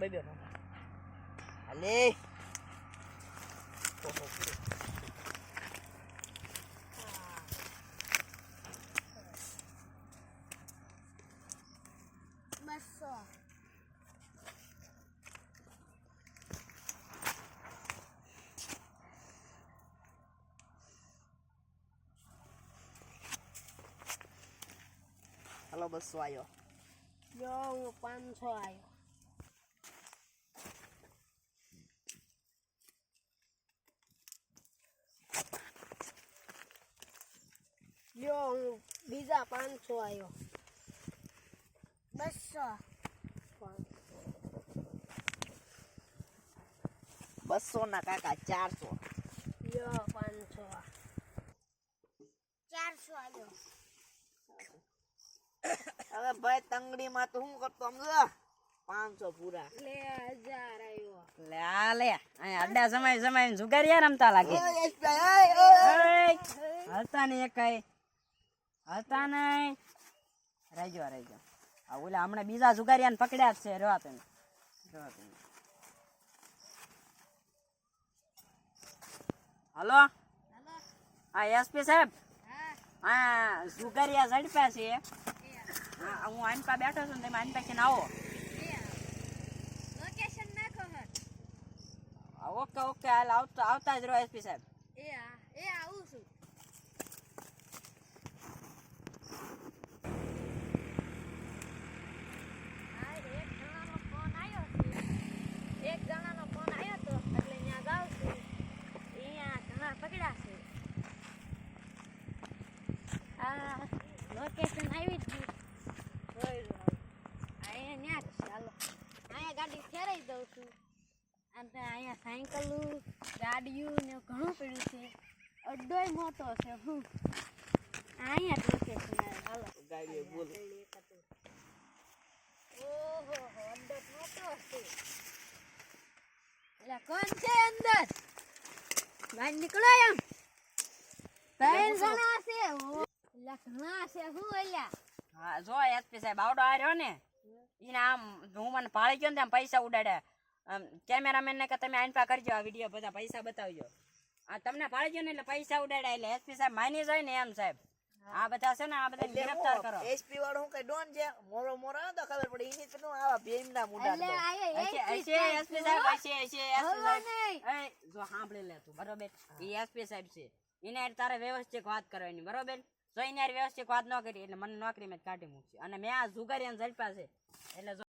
બે બે હાલે ઓહો, પૂરો. બસો હાલો બસો આવ્યો જો હું પાંચસો આવ્યો જો હું બીજા પાંચસો આવ્યો બસો. બસો ના કાકા ચારસો. પાંચસો. ચારસો આવ્યો હવે ભાઈ તંગડીમાં તો હું કરતો સમજો પાંચસો પૂરા. લે હજાર આવ્યો લે આ લે અડ્ડા સમય સમય જુગારિયા રમતા લાગે. હલતા નહીં એકાઈ. હલતા નહીં. રહેજો રહેજો. આ ઓલા હમણાં બીજા જુગારિયાને પકડ્યા જ છે રવા તમે રવા તમે હલો? હા એસપી સાહેબ? હા જુગારિયા ઝડપ્યા છે. હા હું આનપા બેઠો છું તમે આનપા છે આવો. Okay okay. હાલ આવતા આવતા જ રહો એસપી સાહેબ. એ આ એ આવું છું હા, એક જણાનો ફોન આવ્યો છે. એક જણાનો ફોન આવ્યો તો એટલે ત્યાં જાઉં છું અહીંયા ઘણા પકડ્યા છે આ લોકેશન આવી જ. અહીંયા છે. અહીંયા ગાડી ફેરાઈ દઉં છું. અને અહીંયા સાયકલું ગાડીયું ને ઘણું પડ્યું છે. અડ્ડોય મોટો છે હું. અહીંયા લોકેશન હાલો. ગાડી બોલ. ઓહો અડ્ડો મોટો છે. એટલે કોણ છે અંદર? બહાર નીકળો એમ. ત્રણ જણા છે. ઓ ઘણા છે હું અલ્યા હા જો એસપી સાહેબ આવડો આ ને. એને આમ હું મને પાળી ગયો ને આમ પૈસા ઉડાડે કેમેરામેન ને કે તમે આઈનપા કરજો આ વીડિયો બધા પૈસા બતાવજો. આ તમને પાળી ગયો ને એટલે પૈસા ઉડાડ્યા એટલે એસપી સાહેબ માની જાય ને એમ સાહેબ. આ બધા છે ને આ બધા ગિરફ્તાર કરો. SP વાળો હું કઈ ડોન છે? મોરો મોરો તો ખબર પડે એની તો આવા મુંડા એટલે એસપી સાહેબ. એસપી સાહેબ એ જો સાંભળી લે તું બરોબર? એ એસપી સાહેબ છે. એને તારે વ્યવસ્થિત વાત કરવાની બરોબર? જો એને વ્યવસ્થિત વાત ન કરી, એટલે મને નોકરી મેં કાઢી મૂકશે. અને મેં આ જુગારી ઝડપા છે. એટલે